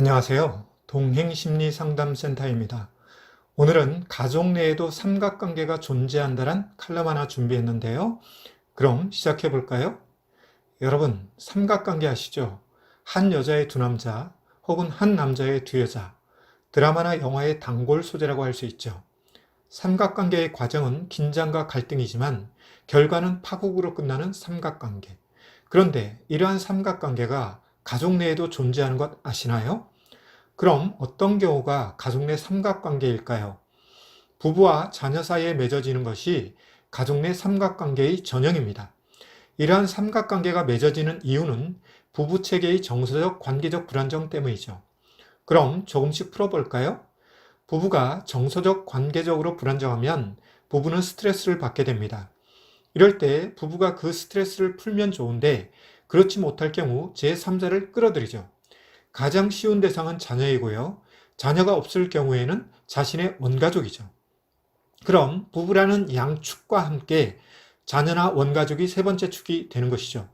안녕하세요. 동행심리상담센터입니다. 오늘은 가족 내에도 삼각관계가 존재한다란 칼럼 하나 준비했는데요. 그럼 시작해 볼까요? 여러분, 삼각관계 아시죠? 한 여자의 두 남자 혹은 한 남자의 두 여자. 드라마나 영화의 단골 소재라고 할 수 있죠. 삼각관계의 과정은 긴장과 갈등이지만 결과는 파국으로 끝나는 삼각관계. 그런데 이러한 삼각관계가 가족 내에도 존재하는 것 아시나요? 그럼 어떤 경우가 가족 내 삼각관계일까요? 부부와 자녀 사이에 맺어지는 것이 가족 내 삼각관계의 전형입니다. 이러한 삼각관계가 맺어지는 이유는 부부 체계의 정서적 관계적 불안정 때문이죠. 그럼 조금씩 풀어볼까요? 부부가 정서적 관계적으로 불안정하면 부부는 스트레스를 받게 됩니다. 이럴 때 부부가 그 스트레스를 풀면 좋은데 그렇지 못할 경우 제3자를 끌어들이죠. 가장 쉬운 대상은 자녀이고요. 자녀가 없을 경우에는 자신의 원가족이죠. 그럼 부부라는 양축과 함께 자녀나 원가족이 세 번째 축이 되는 것이죠.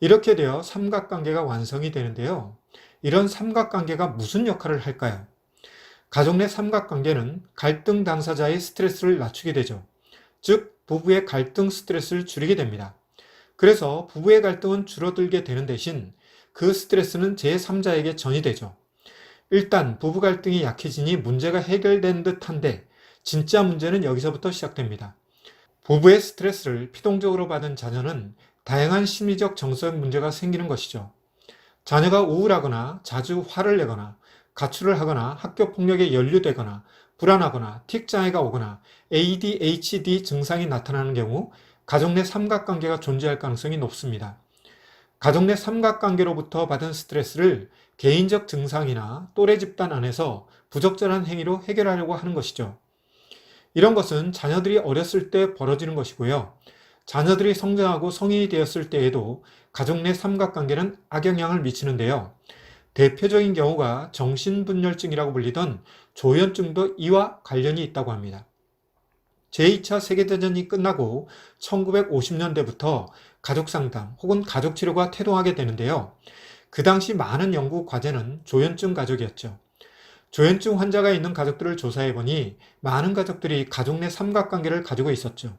이렇게 되어 삼각관계가 완성이 되는데요. 이런 삼각관계가 무슨 역할을 할까요? 가족 내 삼각관계는 갈등 당사자의 스트레스를 낮추게 되죠. 즉, 부부의 갈등 스트레스를 줄이게 됩니다. 그래서 부부의 갈등은 줄어들게 되는 대신 그 스트레스는 제3자에게 전이되죠. 일단 부부 갈등이 약해지니 문제가 해결된 듯한데 진짜 문제는 여기서부터 시작됩니다. 부부의 스트레스를 피동적으로 받은 자녀는 다양한 심리적 정서적 문제가 생기는 것이죠. 자녀가 우울하거나 자주 화를 내거나 가출을 하거나 학교 폭력에 연루되거나 불안하거나 틱 장애가 오거나 ADHD 증상이 나타나는 경우 가족 내 삼각관계가 존재할 가능성이 높습니다. 가족 내 삼각관계로부터 받은 스트레스를 개인적 증상이나 또래 집단 안에서 부적절한 행위로 해결하려고 하는 것이죠. 이런 것은 자녀들이 어렸을 때 벌어지는 것이고요. 자녀들이 성장하고 성인이 되었을 때에도 가족 내 삼각관계는 악영향을 미치는데요. 대표적인 경우가 정신분열증이라고 불리던 조현증도 이와 관련이 있다고 합니다. 제2차 세계대전이 끝나고 1950년대부터 가족상담 혹은 가족치료가 태동하게 되는데요. 그 당시 많은 연구 과제는 조현증 가족이었죠. 조현증 환자가 있는 가족들을 조사해 보니 많은 가족들이 가족 내 삼각관계를 가지고 있었죠.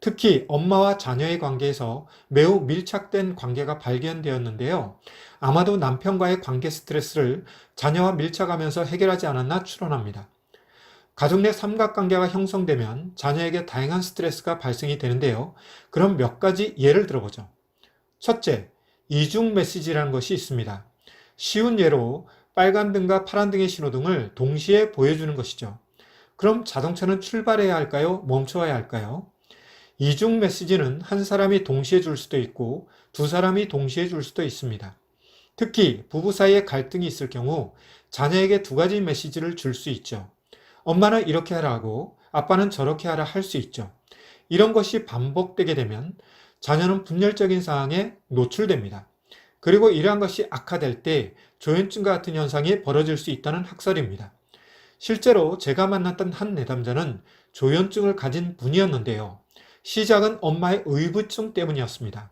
특히 엄마와 자녀의 관계에서 매우 밀착된 관계가 발견되었는데요. 아마도 남편과의 관계 스트레스를 자녀와 밀착하면서 해결하지 않았나 추론합니다. 가족 내 삼각관계가 형성되면 자녀에게 다양한 스트레스가 발생이 되는데요. 그럼 몇 가지 예를 들어보죠. 첫째, 이중 메시지라는 것이 있습니다. 쉬운 예로 빨간 등과 파란 등의 신호등을 동시에 보여주는 것이죠. 그럼 자동차는 출발해야 할까요? 멈춰야 할까요? 이중 메시지는 한 사람이 동시에 줄 수도 있고 두 사람이 동시에 줄 수도 있습니다. 특히 부부 사이에 갈등이 있을 경우 자녀에게 두 가지 메시지를 줄 수 있죠. 엄마는 이렇게 하라 하고 아빠는 저렇게 하라 할 수 있죠. 이런 것이 반복되게 되면 자녀는 분열적인 상황에 노출됩니다. 그리고 이러한 것이 악화될 때 조현증과 같은 현상이 벌어질 수 있다는 학설입니다. 실제로 제가 만났던 한 내담자는 조현증을 가진 분이었는데요. 시작은 엄마의 의부증 때문이었습니다.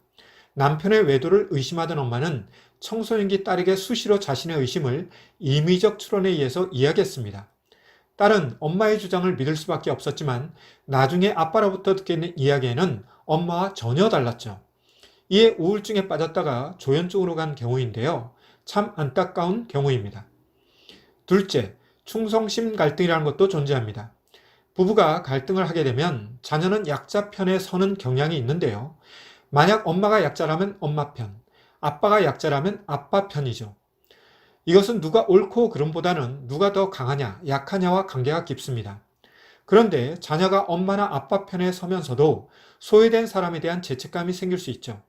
남편의 외도를 의심하던 엄마는 청소년기 딸에게 수시로 자신의 의심을 임의적 추론에 의해서 이야기했습니다. 딸은 엄마의 주장을 믿을 수밖에 없었지만 나중에 아빠로부터 듣게 된 이야기에는 엄마와 전혀 달랐죠. 이에 우울증에 빠졌다가 조현증으로 간 경우인데요. 참 안타까운 경우입니다. 둘째, 충성심 갈등이라는 것도 존재합니다. 부부가 갈등을 하게 되면 자녀는 약자 편에 서는 경향이 있는데요. 만약 엄마가 약자라면 엄마 편, 아빠가 약자라면 아빠 편이죠. 이것은 누가 옳고 그름보다는 누가 더 강하냐, 약하냐와 관계가 깊습니다. 그런데 자녀가 엄마나 아빠 편에 서면서도 소외된 사람에 대한 죄책감이 생길 수 있죠.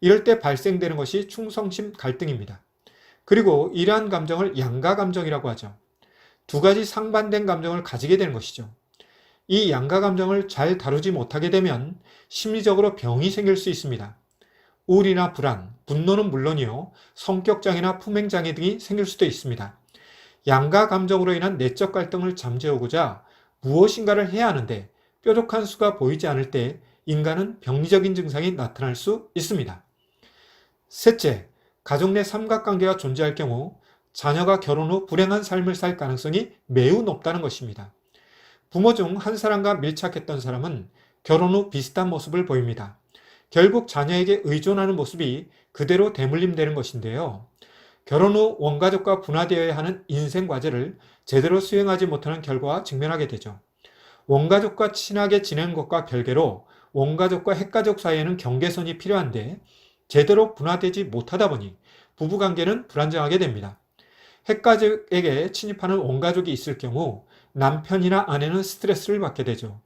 이럴 때 발생되는 것이 충성심 갈등입니다. 그리고 이러한 감정을 양가 감정이라고 하죠. 두 가지 상반된 감정을 가지게 되는 것이죠. 이 양가 감정을 잘 다루지 못하게 되면 심리적으로 병이 생길 수 있습니다. 우울이나 불안, 분노는 물론이요, 성격장애나 품행장애 등이 생길 수도 있습니다. 양가 감정으로 인한 내적 갈등을 잠재우고자 무엇인가를 해야 하는데 뾰족한 수가 보이지 않을 때 인간은 병리적인 증상이 나타날 수 있습니다. 셋째, 가족 내 삼각관계가 존재할 경우 자녀가 결혼 후 불행한 삶을 살 가능성이 매우 높다는 것입니다. 부모 중 한 사람과 밀착했던 사람은 결혼 후 비슷한 모습을 보입니다. 결국 자녀에게 의존하는 모습이 그대로 대물림되는 것인데요. 결혼 후 원가족과 분화되어야 하는 인생 과제를 제대로 수행하지 못하는 결과와 직면하게 되죠. 원가족과 친하게 지내는 것과 별개로 원가족과 핵가족 사이에는 경계선이 필요한데 제대로 분화되지 못하다 보니 부부관계는 불안정하게 됩니다. 핵가족에게 침입하는 원가족이 있을 경우 남편이나 아내는 스트레스를 받게 되죠.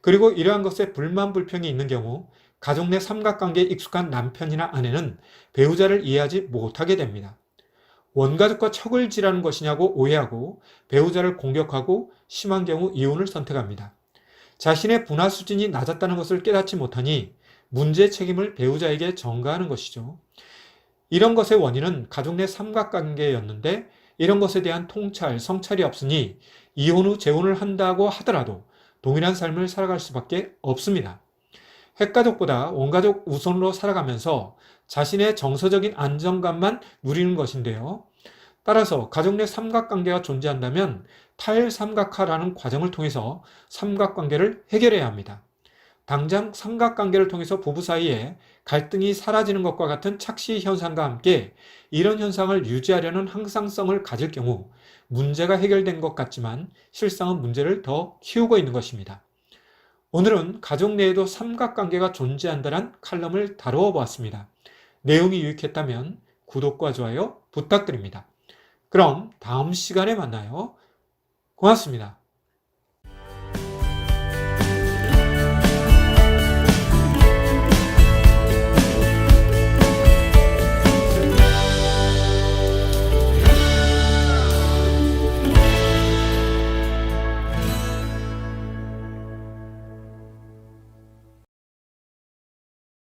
그리고 이러한 것에 불만 불평이 있는 경우 가족 내 삼각관계에 익숙한 남편이나 아내는 배우자를 이해하지 못하게 됩니다. 원가족과 척을 지라는 것이냐고 오해하고 배우자를 공격하고 심한 경우 이혼을 선택합니다. 자신의 분화 수준이 낮았다는 것을 깨닫지 못하니 문제 책임을 배우자에게 전가하는 것이죠. 이런 것의 원인은 가족 내 삼각관계였는데 이런 것에 대한 통찰, 성찰이 없으니 이혼 후 재혼을 한다고 하더라도 동일한 삶을 살아갈 수밖에 없습니다. 핵가족보다 원가족 우선으로 살아가면서 자신의 정서적인 안정감만 누리는 것인데요. 따라서 가족 내 삼각관계가 존재한다면 탈삼각화라는 과정을 통해서 삼각관계를 해결해야 합니다. 당장 삼각관계를 통해서 부부 사이에 갈등이 사라지는 것과 같은 착시 현상과 함께 이런 현상을 유지하려는 항상성을 가질 경우 문제가 해결된 것 같지만 실상은 문제를 더 키우고 있는 것입니다. 오늘은 가족 내에도 삼각관계가 존재한다는 칼럼을 다루어 보았습니다. 내용이 유익했다면 구독과 좋아요 부탁드립니다. 그럼 다음 시간에 만나요. 고맙습니다.